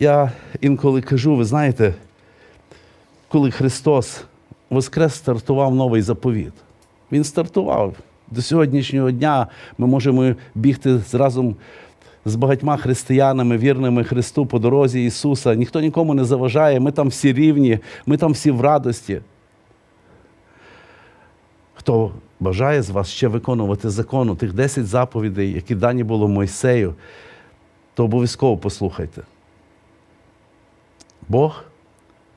Я інколи кажу, ви знаєте, коли Христос Воскрес стартував новий заповіт. Він стартував. До сьогоднішнього дня ми можемо бігти разом з багатьма християнами, вірними Христу по дорозі Ісуса. Ніхто нікому не заважає, ми там всі рівні, ми там всі в радості. Хто бажає з вас ще виконувати закону, тих 10 заповідей, які дані було Мойсею, то обов'язково послухайте. Бог,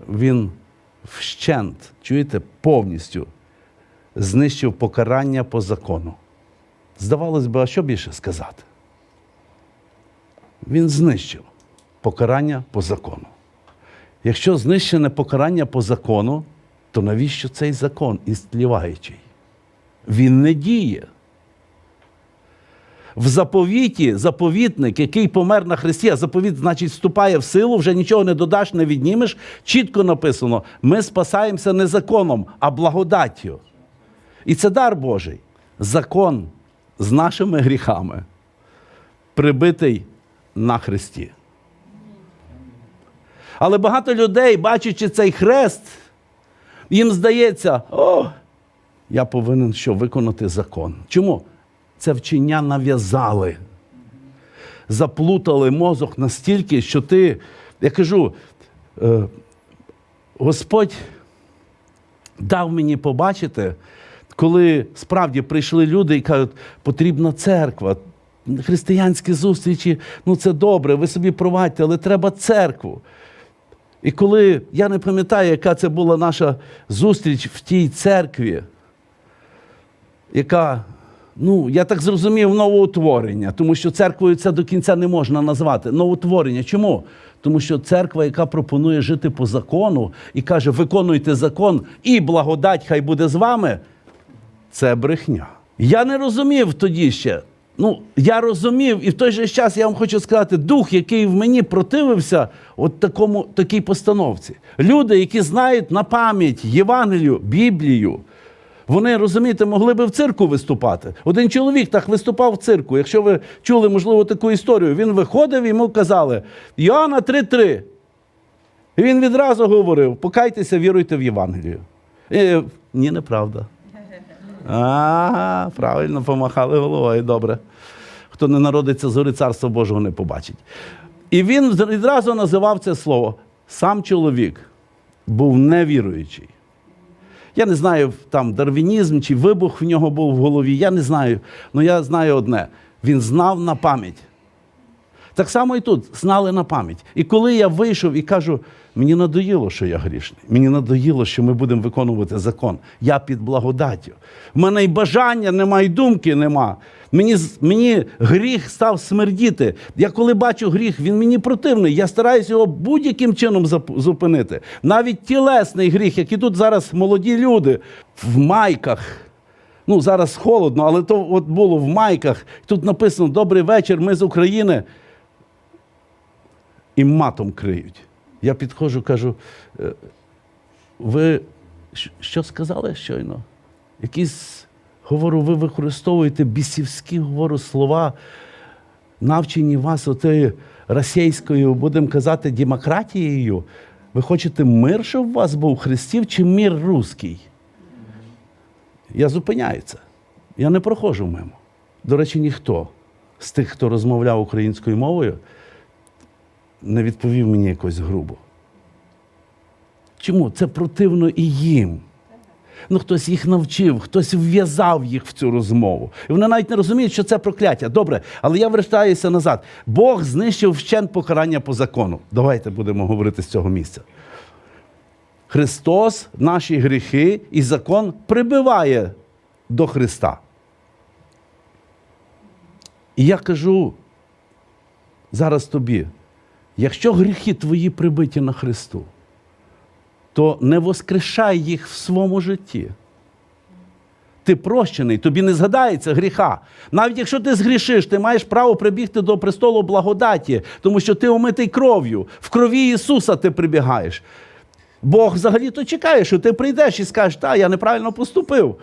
Він вщент, чуєте, повністю знищив покарання по закону. Здавалось би, а що більше сказати? Він знищив покарання по закону. Якщо знищене покарання по закону, то навіщо цей закон істліваючий? Він не діє. В заповіті заповітник, який помер на Христі, а заповіт, значить, вступає в силу, вже нічого не додаш, не віднімеш. Чітко написано: ми спасаємося не законом, а благодаттю. І це дар Божий. Закон з нашими гріхами прибитий на Христі. Але багато людей, бачачи цей хрест, їм здається, о, я повинен що виконати закон. Чому? Це вчення нав'язали. Заплутали мозок настільки, що ти, я кажу, е, Господь дав мені побачити, коли справді прийшли люди і кажуть, потрібна церква, християнські зустрічі, ну це добре, ви собі провадьте, але треба церкву. І коли я не пам'ятаю, яка це була наша зустріч в тій церкві, яка, ну, я так зрозумів, новоутворення, тому що церквою це до кінця не можна назвати. Новоутворення. Чому? Тому що церква, яка пропонує жити по закону і каже, виконуйте закон, і благодать хай буде з вами, це брехня. Я не розумів тоді ще. Ну, я розумів, і в той же час я вам хочу сказати, дух, який в мені противився от такому, такій постановці. Люди, які знають на пам'ять Євангелію, Біблію, вони, розумієте, могли би в цирку виступати. Один чоловік так виступав в цирку. Якщо ви чули, можливо, таку історію, він виходив і йому казали Йоанна 3.3. І він відразу говорив: покайтеся, віруйте в Євангелію. Е, ні, неправда. А, правильно, помахали головою, добре. Хто не народиться з гори царства Божого не побачить. І він відразу називав це слово. Сам чоловік був невіруючий. Я не знаю, там дарвінізм чи вибух в нього був в голові, я не знаю. Але я знаю одне: він знав на пам'ять. Так само і тут знали на пам'ять. І коли я вийшов і кажу, мені надоїло, що я грішний. Мені надоїло, що ми будемо виконувати закон. Я під благодаттю. В мене і бажання нема, і думки нема. Мені, мені гріх став смердіти. Я коли бачу гріх, він мені противний. Я стараюся його будь-яким чином зупинити. Навіть тілесний гріх, які тут зараз молоді люди в майках. Ну, зараз холодно, але то от було в майках. Тут написано Добрий вечір, ми з України і матом криють. Я підходжу, кажу, «Е, ви що сказали щойно? Якісь, говорю, ви використовуєте бісівські говорю, слова, навчені вас отею російською, будемо казати, демократією. Ви хочете мир, щоб у вас був хрестів, чи мир руський? Я зупиняю це. Я не проходжу мимо. До речі, ніхто з тих, хто розмовляв українською мовою, не відповів мені якось грубо. Чому? Це противно і їм. Ну, хтось їх навчив, хтось вв'язав їх в цю розмову. І вони навіть не розуміють, що це прокляття. Добре, але я вертаюся назад. Бог знищив вщент покарання по закону. Давайте будемо говорити з цього місця. Христос наші гріхи і закон прибиває до Христа. І я кажу зараз тобі, якщо гріхи твої прибиті на Христу, то не воскрешай їх в своєму житті. Ти прощений, тобі не згадається гріха. Навіть якщо ти згрішиш, ти маєш право прибігти до престолу благодаті, тому що ти омитий кров'ю. В крові Ісуса ти прибігаєш. Бог взагалі-то чекає, що ти прийдеш і скажеш, та, я неправильно поступив.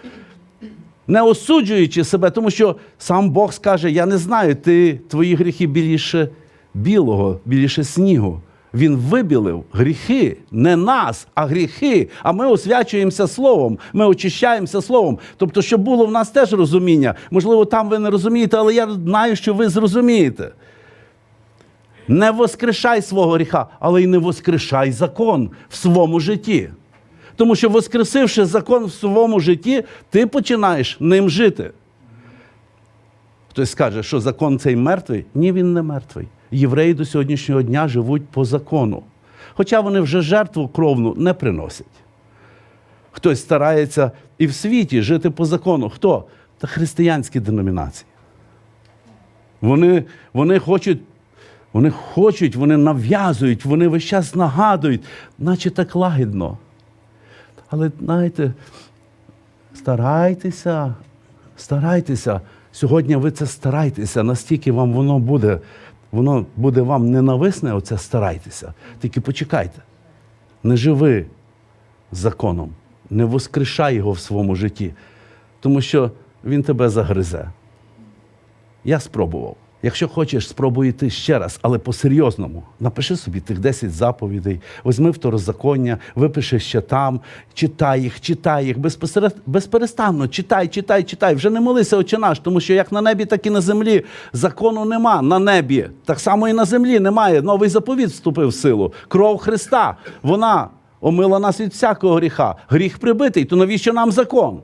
Не осуджуючи себе, тому що сам Бог скаже: Я не знаю, ти твої гріхи біліше білого, біліше снігу. Він вибілив гріхи, не нас, а гріхи. А ми освячуємося словом, ми очищаємося словом. Тобто, щоб було в нас теж розуміння. Можливо, там ви не розумієте, але я знаю, що ви зрозумієте. Не воскрешай свого гріха, але й не воскрешай закон в своєму житті. Тому що, воскресивши закон в своєму житті, ти починаєш ним жити. Хтось скаже, що закон цей мертвий. Ні, він не мертвий. Євреї до сьогоднішнього дня живуть по закону. Хоча вони вже жертву кровну не приносять. Хтось старається і в світі жити по закону. Хто? Та християнські деномінації. Вони, вони хочуть, вони хочуть, вони нав'язують, вони весь час нагадують, наче так лагідно. Але знаєте, старайтеся, старайтеся. Сьогодні ви це старайтеся, настільки вам воно буде, воно буде вам ненависне, оце старайтеся. Тільки почекайте. Не живи законом, не воскрешай його в своєму житті, тому що він тебе загризе. Я спробував. Якщо хочеш, спробуй йти ще раз, але по-серйозному. Напиши собі тих 10 заповідей, візьми второзаконня, випиши ще там, читай їх, читай їх, безпосеред... безперестанно читай, читай, читай. Вже не молися, Отче наш, тому що як на небі, так і на землі закону нема на небі. Так само і на землі немає. Новий заповіт вступив в силу. Кров Христа. Вона омила нас від всякого гріха. Гріх прибитий, то навіщо нам закон?